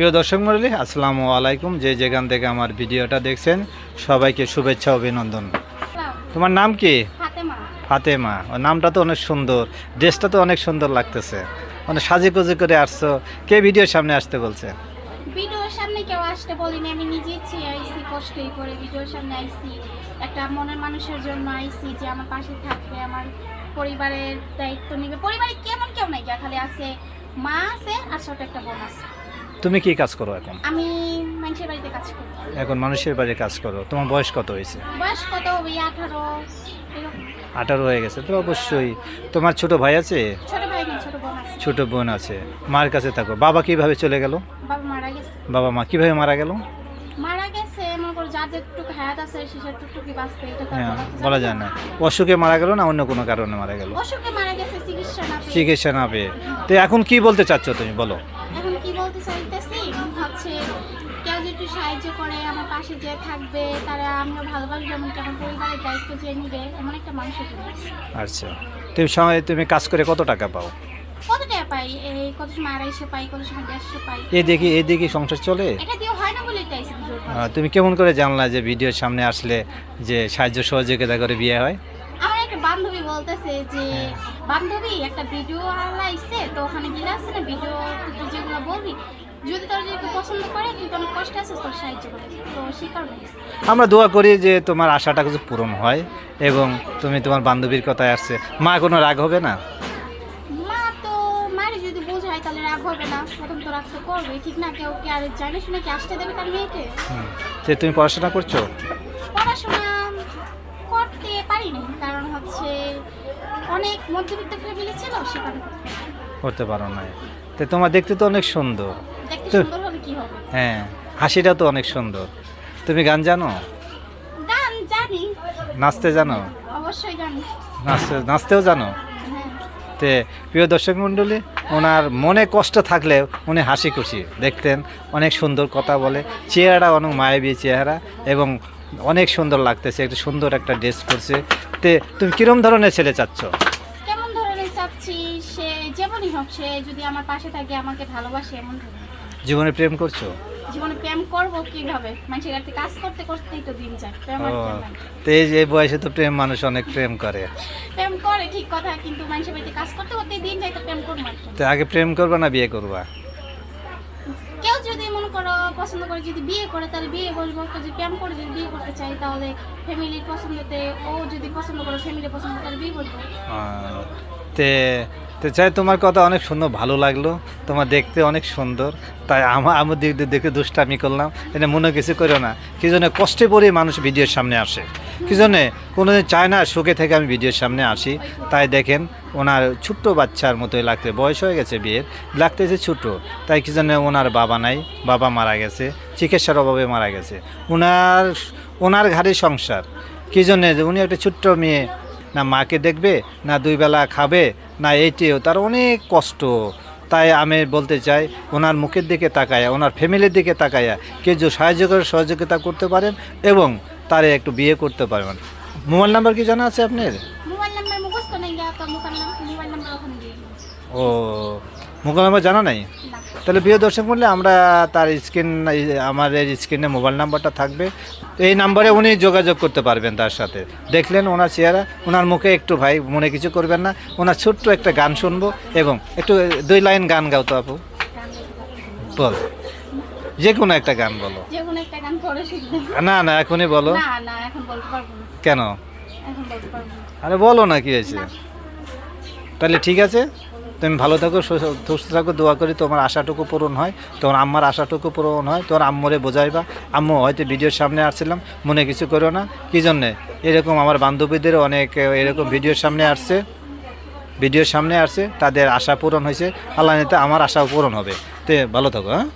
প্রিয় দর্শক মন্ডলী আসসালামু আলাইকুম। যে যেখান থেকে আমার ভিডিওটা দেখছেন সবাইকে শুভেচ্ছা অভিনন্দন। তোমার নাম কি? ফাতেমা। ও নামটা তো অনেক সুন্দর। ড্রেসটা তো অনেক সুন্দর লাগতেছে। মানে সাজে কুজে করে আসছো। কে ভিডিওর সামনে আসতে বলছে? ভিডিওর সামনে কেউ আসতে বলিনি। আমি নিজে আইসি কষ্টই করে ভিডিওর সামনে আইসি একটা মনের মানুষের জন্য আইসি যে আমার পাশে থাকবে আমার পরিবারের দায়িত্ব নেবে। পরিবারে কেমন কেউ নাই খালি আছে মা আছে আর ছোট একটা বোন আছে। তুমি কি কাজ করো এখন? আমি মানুষের বাড়িতে কাজ করি। এখন মানুষের বাড়ি কাজ করো। তোমার বয়স কত হয়েছে? বয়স কত? হবে আঠারো। এরকম। আঠারো হয়ে গেছে তো অবশ্যই। তোমার ছোট ভাই আছে? ছোট ভাই নেই ছোট বোন আছে। ছোট বোন আছে। মার কাছে থাকো। বাবা কীভাবে চলে গেল? বাবা মারা গেছে। বাবা মা কীভাবে মারা গেল মারা গেছে মনে করো যার যেটুকু হায়াত আছে সেসব টুকটুকি বাঁচবে এটা তো হ্যাঁ বলা যায় না। অসুখে মারা গেল না অন্য কোনো কারণে মারা গেল? অসুখে মারা গেছে চিকিৎসা না পেয়ে। চিকিৎসা না পেয়ে। তো এখন কি বলতে চাচ্ছ তুমি বলো। এখন কি বলতে চাইতেছি? হচ্ছে কেউ যদি সাহায্য করে আমার পাশে যে থাকবে তারা আমিও ভালোবাসবো এমন আমার পরিবারের দায়িত্ব যে নিবে এমন একটা মানুষের আচ্ছা। তুমি সময় তুমি কাজ করে কত টাকা পাও? কত টাকা পাই? এই কত সময় আড়াইশো পাই কত সময় দেড়শো পাই? দেখি এই সংসার চলে? এটা তুমি কেমন করে জানলা যে ভিডিওর সামনে আসলে যে সাহায্য সহযোগিতা করে বিয়ে হয়? আমার একটা বান্ধবী বলতেছে যে বান্ধবী একটা ভিডিও আলাইছে তো ওখানে গেলে আছে না ভিডিও তুই যেগুলো বলবি যদি তোর যদি পছন্দ করে তুই অনেক কষ্ট আছে তোর সাহায্য করে। তো সেই কারণে আমরা দোয়া করি যে তোমার আশাটা কিছু পূরণ হয় এবং তুমি তোমার বান্ধবীর কথায় আসছে। মা কোনো রাগ হবে না? যদি বোঝায় তাহলে রাগ হবে না। প্রথম তো রাগ তো করবে ঠিক না? কেউ কি আর জানে শুনে কি আসতে দেবে তার মেয়েকে। তো তুমি পড়াশোনা করছ? পড়াশোনা করতে পারিনি কারণ হচ্ছে অনেক মধ্যবিত্ত ফ্যামিলি ছিল সে কারণে করতে পারো না তো তোমার দেখতে তো অনেক সুন্দর। দেখতে সুন্দর হলে কি হবে? হ্যাঁ হাসিটা তো অনেক সুন্দর। তুমি গান জানো? গান জানি। নাচতে জানো? অবশ্যই জানি। নাচতে নাচতেও জানো? হ্যাঁ। তে প্রিয় দর্শক মণ্ডলী ওনার মনে কষ্ট থাকলেও উনি হাসি খুশি। দেখতেন, অনেক সুন্দর কথা বলে। চেহারা অনেক মায়াবী চেহারা এবং অনেক সুন্দর লাগতেছে। একটা সুন্দর একটা ড্রেস করছে তে, তুমি কিরম ধরনের ছেলে চাচ্ছ? কেমন ধরনের চাচ্ছি? সে যেমনই হোক, সে যদি আমার পাশে থাকে, আমাকে ভালোবাসে এমন ধরনের। জীবনে প্রেম করছ? জীবনে প্রেম করব কীভাবে? মানুষের কাছে কাজ করতে করতেই তো দিন যায়। প্রেম আর প্রেম তো এই যে বয়সে তো প্রেম মানুষ অনেক প্রেম করে। প্রেম করে ঠিক কথা কিন্তু মানুষের বাড়িতে কাজ করতে করতে দিন যায় তো প্রেম করব আর কি। তো আগে প্রেম করবা না বিয়ে করবা? কেউ যদি মনে করো পছন্দ করে যদি বিয়ে করে তাহলে বিয়ে বসবো কেউ যদি প্রেম করে যদি বিয়ে করতে চাই তাহলে ফ্যামিলির পছন্দতে ও যদি পছন্দ করে ফ্যামিলি পছন্দ করে বিয়ে করব আহ, তে তো চাই তোমার কথা অনেক সুন্দর, ভালো লাগল। তোমার দেখতে অনেক সুন্দর। তাই আমার আমার দিক দেখে দুষ্টামি করলাম। এটা মনে কিছু করো না। কি জন্য কষ্টে পড়ে মানুষ ভিডিওর সামনে আসে। কি জন্যে কোনোদিন চায় না সুখে থেকে আমি ভিডিওর সামনে আসি। তাই দেখেন, ওনার ছোট্ট বাচ্চার মতোই লাগতে বয়স হয়ে গেছে বিয়ের। লাগতেছে ছোটো তাই কি জন্য ওনার বাবা নাই? বাবা মারা গেছে। চিকিৎসার অভাবে মারা গেছে। ওনার ওনার ঘাড়ে সংসার। কি জন্যে উনি একটা ছোট্ট মেয়ে না মাকে দেখবে, না দুই বেলা খাবে, না এইটিও। তার অনেক কষ্ট। তাই আমি বলতে চাই, ওনার মুখের দিকে তাকায়া, ওনার ফ্যামিলির দিকে তাকায়া, কেউ সাহায্য করে, সহযোগিতা করতে পারেন এবং তারে একটু বিয়ে করতে পারবেন মোবাইল নাম্বার কি জানা আছে আপনার? মোবাইল নাম্বার মুখস্থ নেই ও মোবাইল নাম্বার জানা নাই? তাহলে প্রিয় দর্শক বললে আমরা তার স্ক্রিন আমাদের স্ক্রিনে মোবাইল নাম্বারটা থাকবে। এই নাম্বারে উনি যোগাযোগ করতে পারবেন তার সাথে। দেখলেন ওনার চেহারা ওনার মুখে একটু ভাই মনে কিছু করবেন না। ওনার ছোট্ট একটা গান শুনব এবং একটু দুই লাইন গান গাও তো আপু। বল। যে কোনো একটা গান বলো না না এখনই বলো। কেন? আরে বলো না কি হয়েছে। তাহলে ঠিক আছে, তুমি ভালো থাকো সুস্থ থাকো, দোয়া করি তোমার আশাটুকু পূরণ হয়, তোমার আম্মার আশাটুকু পূরণ হয়, তোমার আম্মরে বোঝাইবা। আম্মু, হয়তো ভিডিওর সামনে আসছিলাম, মনে কিছু করো না। কী জন্যে? এরকম আমার বান্ধবীদের অনেক এরকম ভিডিওর সামনে আসছে, ভিডিওর সামনে আসছে, তাদের আশা পূরণ হয়েছে, আল্লাহ নেতা আমার আশাও পূরণ হবে। তে, ভালো থাকো হ্যাঁ?